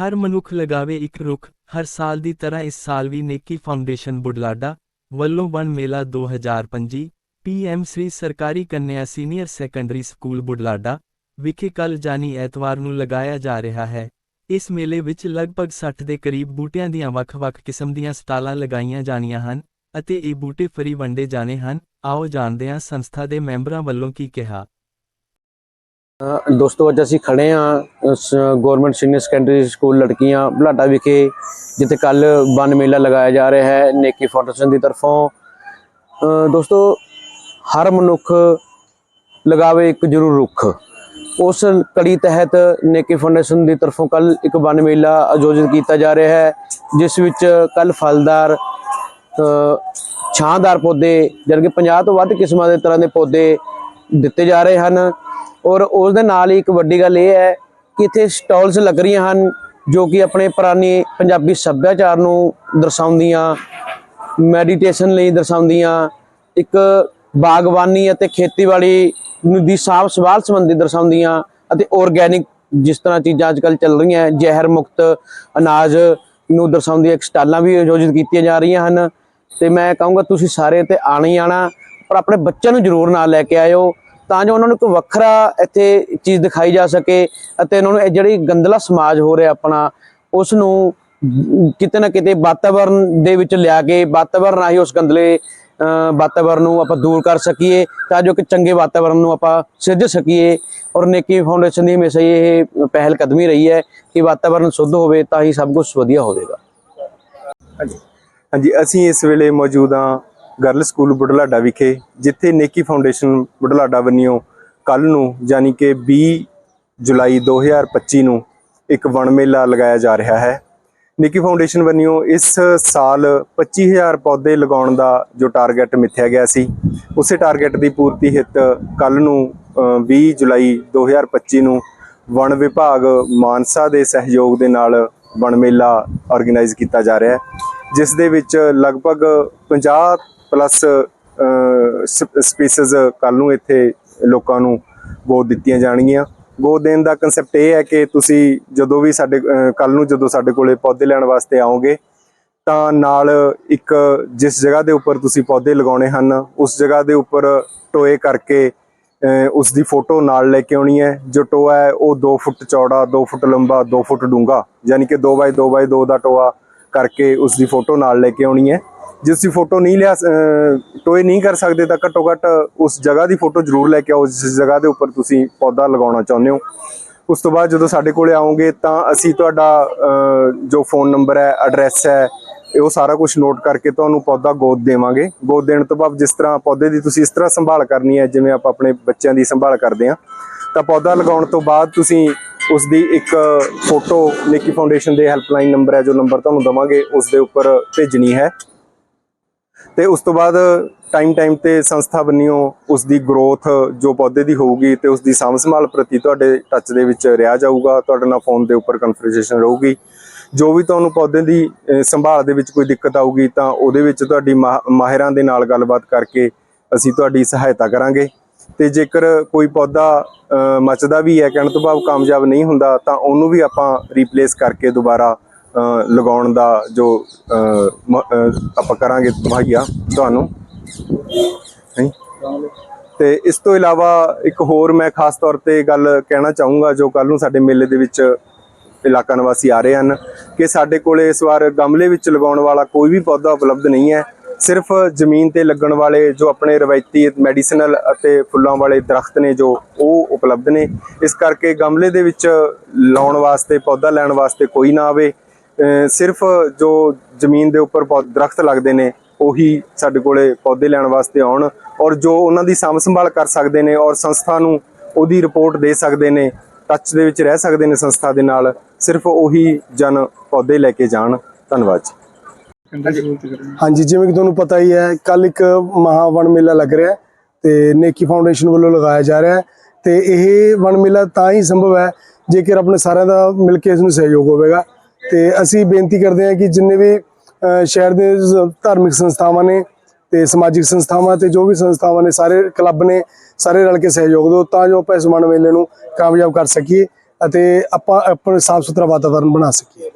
ਹਰ ਮਨੁੱਖ ਲਗਾਵੇ ਇੱਕ ਰੁੱਖ, ਹਰ ਸਾਲ ਦੀ ਤਰ੍ਹਾਂ ਇਸ ਸਾਲ ਵੀ ਨੇਕੀ ਫਾਊਂਡੇਸ਼ਨ ਬੁਢਲਾਡਾ ਵੱਲੋਂ ਵਣ ਮੇਲਾ 2025 ਪੀਐਮ ਸ੍ਰੀ ਸਰਕਾਰੀ ਕੰਨਿਆ ਸੀਨੀਅਰ ਸੈਕੰਡਰੀ ਸਕੂਲ ਬੁਢਲਾਡਾ ਵਿਖੇ ਕੱਲ ਜਾਨੀ ਐਤਵਾਰ ਨੂੰ ਲਗਾਇਆ ਜਾ ਰਿਹਾ ਹੈ। ਇਸ ਮੇਲੇ ਵਿੱਚ ਲਗਭਗ 60 ਦੇ ਕਰੀਬ ਬੂਟਿਆਂ ਦੀਆਂ ਵੱਖ-ਵੱਖ ਕਿਸਮ ਦੀਆਂ ਸਟਾਲਾਂ ਲਗਾਈਆਂ ਜਾਣੀਆਂ ਹਨ ਅਤੇ ਇਹ ਬੂਟੇ ਫਰੀ ਵੰਡੇ ਜਾਣੇ ਹਨ। ਆਓ ਜਾਣਦੇ ਹਾਂ ਸੰਸਥਾ ਦੇ ਮੈਂਬਰਾਂ ਵੱਲੋਂ ਕੀ ਕਿਹਾ। ਦੋਸਤੋ ਅੱਜ ਅਸੀਂ ਖੜੇ ਆ ਗਵਰਨਮੈਂਟ ਸੀਨੀਅਰ ਸੈਕੰਡਰੀ ਸਕੂਲ ਲੜਕੀਆਂ ਬਲਾਡਾ ਵਿਖੇ, ਜਿੱਥੇ ਕੱਲ ਵਨ ਮੇਲਾ ਲਗਾਇਆ ਜਾ ਰਿਹਾ ਹੈ ਨੇਕੀ ਫਾਊਂਡੇਸ਼ਨ ਦੀ ਤਰਫੋਂ। ਦੋਸਤੋ, ਹਰ ਮਨੁੱਖ ਲਗਾਵੇ ਇੱਕ ਜ਼ਰੂਰ ਰੁੱਖ। ਉਸ ਕੜੀ ਤਹਿਤ ਨੇਕੀ ਫਾਊਂਡੇਸ਼ਨ ਦੀ ਤਰਫੋਂ ਕੱਲ ਇੱਕ ਵਨ ਮੇਲਾ ਆਯੋਜਿਤ ਕੀਤਾ ਜਾ ਰਿਹਾ ਹੈ, ਜਿਸ ਵਿੱਚ ਕੱਲ ਫਲਦਾਰ ਛਾਂਦਾਰ ਪੌਦੇ, ਜਾਣੀ ਕਿ 50 ਤੋਂ ਵੱਧ ਕਿਸਮਾਂ ਦੇ ਤਰ੍ਹਾਂ ਦੇ ਪੌਦੇ ਦਿੱਤੇ ਜਾ ਰਹੇ ਹਨ। ਔਰ ਉਸ ਦੇ ਨਾਲ ਹੀ ਇੱਕ ਵੱਡੀ ਗੱਲ ਇਹ ਹੈ ਕਿ ਇੱਥੇ ਸਟਾਲਸ ਲੱਗ ਰਹੀਆਂ ਹਨ, ਜੋ ਕਿ ਆਪਣੇ ਪੁਰਾਣੇ ਪੰਜਾਬੀ ਸੱਭਿਆਚਾਰ ਨੂੰ ਦਰਸਾਉਂਦੀਆਂ ਮੈਡੀਟੇਸ਼ਨ ਲਈ ਦਰਸਾਉਂਦੀਆਂ, ਇੱਕ ਬਾਗਬਾਨੀ ਅਤੇ ਖੇਤੀਬਾੜੀ ਨੂੰ ਦੀ ਸਾਂਭ ਸੰਭਾਲ ਸੰਬੰਧੀ ਦਰਸਾਉਂਦੀਆਂ ਅਤੇ ਆਰਗੈਨਿਕ ਜਿਸ ਤਰ੍ਹਾਂ ਚੀਜ਼ਾਂ ਅੱਜਕੱਲ ਚੱਲ ਰਹੀਆਂ ਜ਼ਹਿਰ ਮੁਕਤ ਅਨਾਜ ਨੂੰ ਦਰਸਾਉਂਦੀਆਂ, ਇੱਕ ਸਟਾਲਾਂ ਵੀ ਆਯੋਜਿਤ ਕੀਤੀਆਂ ਜਾ ਰਹੀਆਂ ਹਨ। ਤੇ ਮੈਂ ਕਹੂੰਗਾ ਤੁਸੀਂ ਸਾਰੇ ਤੇ ਆਣਾ ਹੀ ਆਣਾ ਪਰ ਆਪਣੇ ਬੱਚਿਆਂ ਨੂੰ ਜ਼ਰੂਰ ਨਾਲ ਲੈ ਕੇ ਆਇਓ। ਤਾਂ ਜੋ ਉਹਨਾਂ ਨੂੰ ਇੱਕ ਵੱਖਰਾ ਇੱਥੇ ਚੀਜ਼ ਦਿਖਾਈ ਜਾ ਸਕੇ ਅਤੇ ਉਹਨਾਂ ਨੂੰ ਇਹ ਜਿਹੜੀ ਗੰਦਲਾ ਸਮਾਜ ਹੋ ਰਿਹਾ ਆਪਣਾ ਉਸ ਨੂੰ ਕਿਤੇ ਨਾ ਕਿਤੇ ਵਾਤਾਵਰਣ ਦੇ ਵਿੱਚ ਲਿਆ ਕੇ ਵਾਤਾਵਰਣ ਰਾਹੀਂ ਉਸ ਗੰਦਲੇ ਅ, ਵਾਤਾਵਰਣ ਨੂੰ ਆਪਾਂ ਦੂਰ ਕਰ ਸਕੀਏ ਤਾਂ ਜੋ ਕਿ ਚੰਗੇ ਵਾਤਾਵਰਣ ਨੂੰ ਆਪਾਂ ਸਿਰਜ ਸਕੀਏ ਔਰ ਨੇਕੀ ਫਾਊਂਡੇਸ਼ਨ ਦੀ ਹਮੇਸ਼ਾ ਹੀ ਇਹ ਪਹਿਲ ਕਦਮੀ ਰਹੀ ਹੈ ਕਿ ਵਾਤਾਵਰਣ ਸ਼ੁੱਧ ਹੋਵੇ ਤਾਂ ਹੀ ਸਭ ਕੁਝ ਵਧੀਆ ਹੋਵੇਗਾ। ਹਾਂਜੀ ਅਸੀਂ ਇਸ ਵੇਲੇ ਮੌਜੂਦ ਹਾਂ ਗਰਲ ਸਕੂਲ ਬੁਢਲਾਡਾ ਵਿਖੇ ਜਿੱਥੇ ਨੇਕੀ ਫਾਊਂਡੇਸ਼ਨ ਬੁਢਲਾਡਾ ਵੱਲੋਂ ਕੱਲ ਨੂੰ ਯਾਨੀ ਕਿ 20 ਜੁਲਾਈ 2025 ਨੂੰ ਇੱਕ ਵਣ ਮੇਲਾ ਲਗਾਇਆ ਜਾ ਰਿਹਾ ਹੈ। ਨਿੱਕੀ ਫਾਊਂਡੇਸ਼ਨ ਵੱਲੋਂ ਇਸ ਸਾਲ 25000 ਪੌਦੇ ਲਗਾਉਣ ਦਾ ਜੋ ਟਾਰਗੇਟ ਮਿੱਥਿਆ ਗਿਆ ਸੀ ਉਸੇ ਟਾਰਗੇਟ ਦੀ ਪੂਰਤੀ ਹਿੱਤ ਕੱਲ ਨੂੰ ਅ, 20 ਜੁਲਾਈ 2025 ਨੂੰ ਵਣ ਵਿਭਾਗ ਮਾਨਸਾ ਦੇ ਸਹਿਯੋਗ ਦੇ ਨਾਲ ਵਣ ਮੇਲਾ ਆਰਗੇਨਾਈਜ਼ ਕੀਤਾ ਜਾ ਰਿਹਾ ਹੈ ਜਿਸ ਦੇ ਵਿੱਚ ਲਗਭਗ 50 ਪਲੱਸ ਸਪੀਸੀਜ਼ ਕੱਲ ਨੂੰ ਇੱਥੇ ਲੋਕਾਂ ਨੂੰ ਗੋਦ ਦਿੱਤੀਆਂ ਜਾਣਗੀਆਂ। ਗੋਦ ਦੇਣ ਦਾ ਕਨਸੈਪਟ ਇਹ ਹੈ ਕਿ ਤੁਸੀਂ ਜਦੋਂ ਵੀ ਸਾਡੇ ਕੱਲ ਨੂੰ ਜਦੋਂ ਸਾਡੇ ਕੋਲੇ ਪੌਦੇ ਲੈਣ ਵਾਸਤੇ ਆਓਗੇ, ਤਾਂ ਨਾਲ ਇੱਕ ਜਿਸ ਜਗ੍ਹਾ ਦੇ ਉੱਪਰ ਤੁਸੀਂ ਪੌਦੇ ਲਗਾਉਣੇ ਹਨ, ਉਸ ਜਗ੍ਹਾ ਦੇ ਉੱਪਰ ਟੋਏ ਕਰਕੇ, ਅਹ, ਉਸ ਦੀ ਫੋਟੋ ਨਾਲ ਲੈ ਕੇ ਆਉਣੀ ਹੈ। ਜੋ ਟੋਆ ਹੈ, ਉਹ 2 ਫੁੱਟ ਚੌੜਾ 2 ਫੁੱਟ ਲੰਬਾ 2 ਫੁੱਟ ਡੂੰਘਾ, ਯਾਨੀ ਕਿ 2x2x2 ਦਾ ਟੋਆ ਕਰਕੇ ਉਸ ਦੀ ਫੋਟੋ ਨਾਲ ਲੈ ਕੇ ਆਉਣੀ ਹੈ। ਜੇ ਤੁਸੀਂ ਫੋਟੋ ਨਹੀਂ ਲਿਆ ਟੋਏ ਨਹੀਂ ਕਰ ਸਕਦੇ ਤਾਂ ਘੱਟੋ ਘੱਟ ਉਸ ਜਗ੍ਹਾ ਦੀ ਫੋਟੋ ਜ਼ਰੂਰ ਲੈ ਕੇ ਆਓ, ਜਿਸ ਜਗ੍ਹਾ ਦੇ ਉੱਪਰ ਤੁਸੀਂ ਪੌਦਾ ਲਗਾਉਣਾ ਚਾਹੁੰਦੇ ਹੋ। ਉਸ ਤੋਂ ਬਾਅਦ ਜਦੋਂ ਸਾਡੇ ਕੋਲੇ ਆਓਗੇ ਤਾਂ ਅਸੀਂ ਤੁਹਾਡਾ ਜੋ ਫੋਨ ਨੰਬਰ ਹੈ, ਐਡਰੈਸ ਹੈ ਉਹ ਸਾਰਾ ਕੁਝ ਨੋਟ ਕਰਕੇ ਤੁਹਾਨੂੰ ਪੌਦਾ ਗੋਦ ਦੇਵਾਂਗੇ। ਗੋਦ ਦੇਣ ਤੋਂ ਬਾਅਦ ਜਿਸ ਤਰ੍ਹਾਂ ਪੌਦੇ ਦੀ ਤੁਸੀਂ ਇਸ ਤਰ੍ਹਾਂ ਸੰਭਾਲ ਕਰਨੀ ਹੈ, ਜਿਵੇਂ ਆਪਾਂ ਆਪਣੇ ਬੱਚਿਆਂ ਦੀ ਸੰਭਾਲ ਕਰਦੇ ਹਾਂ, ਤਾਂ ਪੌਦਾ ਲਗਾਉਣ ਤੋਂ ਬਾਅਦ ਤੁਸੀਂ ਉਸ ਦੀ ਇੱਕ ਫੋਟੋ ਨੇਕੀ ਫਾਊਂਡੇਸ਼ਨ ਦੇ ਹੈਲਪਲਾਈਨ ਨੰਬਰ ਹੈ, ਜੋ ਨੰਬਰ ਤੁਹਾਨੂੰ ਦਵਾਂਗੇ, ਉਸ ਦੇ ਉੱਪਰ ਭੇਜਣੀ ਹੈ। ਤੇ ਉਸ ਤੋਂ ਬਾਅਦ ਟਾਈਮ ਟਾਈਮ ਤੇ ਸੰਸਥਾ ਵੱਲੋਂ ਉਸ ਦੀ ਗਰੋਥ ਜੋ ਪੌਦੇ ਦੀ ਹੋਊਗੀ ਤੇ ਉਸ ਦੀ ਸਾਂਭ ਸੰਭਾਲ ਪ੍ਰਤੀ ਤੁਹਾਡੇ ਟੱਚ ਦੇ ਵਿੱਚ ਰਿਹਾ ਜਾਊਗਾ ਤੁਹਾਡੇ ਨਾਲ ਫੋਨ ਦੇ ਉੱਪਰ ਕਨਫਰਜੇਸ਼ਨ ਰਹੂਗੀ। ਜੋ ਵੀ ਤੁਹਾਨੂੰ ਪੌਦੇ ਦੀ ਸੰਭਾਲ ਦੇ ਵਿੱਚ ਕੋਈ ਦਿੱਕਤ ਆਊਗੀ ਤਾਂ ਉਹਦੇ ਵਿੱਚ ਤੁਹਾਡੀ ਮਾ- ਮਾਹਿਰਾਂ ਦੇ ਨਾਲ ਗੱਲਬਾਤ ਕਰਕੇ ਅਸੀਂ ਤੁਹਾਡੀ ਸਹਾਇਤਾ ਕਰਾਂਗੇ। ਤੇ ਜੇਕਰ ਕੋਈ ਪੌਦਾ ਅਹ, ਮੱਚਦਾ ਵੀ ਹੈ ਕਹਿਣ ਤੋਂ ਭਾਵ ਕਾਮਯਾਬ ਨਹੀਂ ਹੁੰਦਾ ਤਾਂ ਉਹਨੂੰ ਵੀ ਆਪਾਂ ਰੀਪਲੇਸ ਕਰਕੇ ਦੁਬਾਰਾ ਲਗਾਉਣ ਦਾ ਜੋ ਆਪਾਂ ਕਰਾਂਗੇ ਮੁਹੱਈਆ ਤੁਹਾਨੂੰ। ਨਹੀਂ ਤੇ ਇਸ ਤੋਂ ਇਲਾਵਾ ਇੱਕ ਹੋਰ ਮੈਂ ਖਾਸ ਤੌਰ ਤੇ ਗੱਲ ਕਹਿਣਾ ਚਾਹੂੰਗਾ, ਜੋ ਕੱਲ ਨੂੰ ਸਾਡੇ ਮੇਲੇ ਦੇ ਵਿੱਚ ਇਲਾਕਾ ਨਿਵਾਸੀ ਆ ਰਹੇ ਹਨ, ਕਿ ਸਾਡੇ ਕੋਲੇ ਇਸ ਵਾਰ ਗਮਲੇ ਵਿੱਚ ਲਗਾਉਣ ਵਾਲਾ ਕੋਈ ਵੀ ਪੌਦਾ ਉਪਲਬਧ ਨਹੀਂ ਹੈ। ਸਿਰਫ ਜ਼ਮੀਨ ਤੇ ਲੱਗਣ ਵਾਲੇ ਜੋ ਆਪਣੇ ਰਵਾਇਤੀ ਮੈਡੀਸਨਲ ਅਤੇ ਫੁੱਲਾਂ ਵਾਲੇ ਦਰਖਤ ਨੇ ਜੋ ਉਹ ਉਪਲਬਧ ਨੇ। ਇਸ ਕਰਕੇ ਗਮਲੇ ਦੇ ਵਿੱਚ ਲਾਉਣ ਵਾਸਤੇ, ਪੌਦਾ ਲੈਣ ਵਾਸਤੇ ਕੋਈ ਨਾ ਆਵੇ। ਸਿਰਫ ਜੋ ਜ਼ਮੀਨ ਦੇ ਉੱਪਰ ਪੌ- ਦਰਖਤ ਲੱਗਦੇ ਨੇ ਉਹੀ ਸਾਡੇ ਕੋਲੇ ਪੌਦੇ ਲੈਣ ਵਾਸਤੇ ਆਉਣ ਔਰ ਜੋ ਉਹਨਾਂ ਦੀ ਸਾਂਭ ਸੰਭਾਲ ਕਰ ਸਕਦੇ ਨੇ ਔਰ ਸੰਸਥਾ ਨੂੰ ਉਹਦੀ ਰਿਪੋਰਟ ਦੇ ਸਕਦੇ ਨੇ ਟੱਚ ਦੇ ਵਿੱਚ ਰਹਿ ਸਕਦੇ ਨੇ ਸੰਸਥਾ ਦੇ ਨਾਲ ਸਿਰਫ ਉਹੀ ਜਨ ਪੌਦੇ ਲੈ ਕੇ ਜਾਣ। ਧੰਨਵਾਦ ਜੀ। ਹਾਂਜੀ ਜਿਵੇਂ ਕਿ ਤੁਹਾਨੂੰ ਪਤਾ ਹੀ ਹੈ ਕੱਲ ਇੱਕ ਮਹਾ ਵਣ ਮੇਲਾ ਲੱਗ ਰਿਹਾ ਤੇ ਨੇਕੀ ਫਾਊਂਡੇਸ਼ਨ ਵੱਲੋਂ ਲਗਾਇਆ ਜਾ ਰਿਹਾ ਤੇ ਇਹ ਵਣ ਮੇਲਾ ਤਾਂ ਹੀ ਸੰਭਵ ਹੈ ਜੇਕਰ ਆਪਣੇ ਸਾਰਿਆਂ ਦਾ ਮਿਲ ਕੇ ਇਸ ਨੂੰ ਸਹਿਯੋਗ ਹੋਵੇਗਾ। ਤੇ ਅਸੀਂ ਬੇਨਤੀ ਕਰਦੇ ਹਾਂ ਕਿ ਜਿੰਨੇ ਵੀ ਸ਼ਹਿਰ ਦੇ ਧਾਰਮਿਕ ਸੰਸਥਾਵਾਂ ਨੇ ਤੇ ਸਮਾਜਿਕ ਸੰਸਥਾਵਾਂ ਤੇ ਜੋ ਵੀ ਸੰਸਥਾਵਾਂ ਨੇ, ਸਾਰੇ ਕਲੱਬ ਨੇ, ਸਾਰੇ ਰਲ ਕੇ ਸਹਿਯੋਗ ਦਿਓ ਤਾਂ ਜੋ ਆਪਾਂ ਇਸ ਵਣ ਮੇਲੇ ਨੂੰ ਕਾਮਯਾਬ ਕਰ ਸਕੀਏ ਅਤੇ ਆਪਾਂ ਆਪਣਾ ਸਾਫ਼ ਸੁਥਰਾ ਵਾਤਾਵਰਨ ਬਣਾ ਸਕੀਏ।